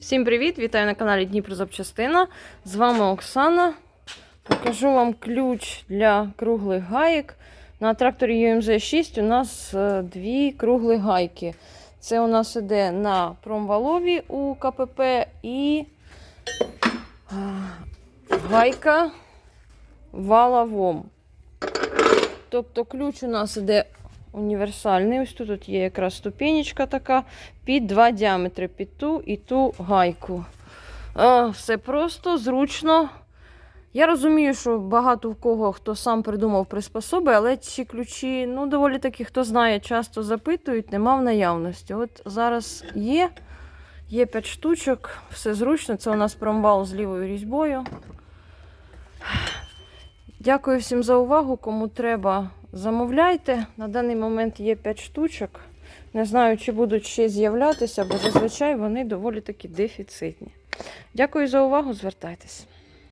Всім привіт! Вітаю на каналі Дніпро Запчастина. З вами Оксана. Покажу вам ключ для круглих гаєк. На тракторі UMZ 6 у нас е, дві круглі гайки. Це у нас іде на промвалові у КПП і е, гайка валовом. Тобто ключ у нас іде універсальний. Ось тут от є якраз ступенечка така під два діаметри, під ту і ту гайку. А, все просто, зручно. Я розумію, що багато в кого хто сам придумав приспособи, але ці ключі, ну, доволі таки, хто знає, часто запитують, нема в наявності. От зараз є, є 5 штучок, все зручно. Це у нас промвал з лівою різьбою. Дякую всім за увагу. Кому треба, замовляйте. На даний момент є 5 штучок. Не знаю, чи будуть ще з'являтися, бо зазвичай вони доволі таки дефіцитні. Дякую за увагу, звертайтеся.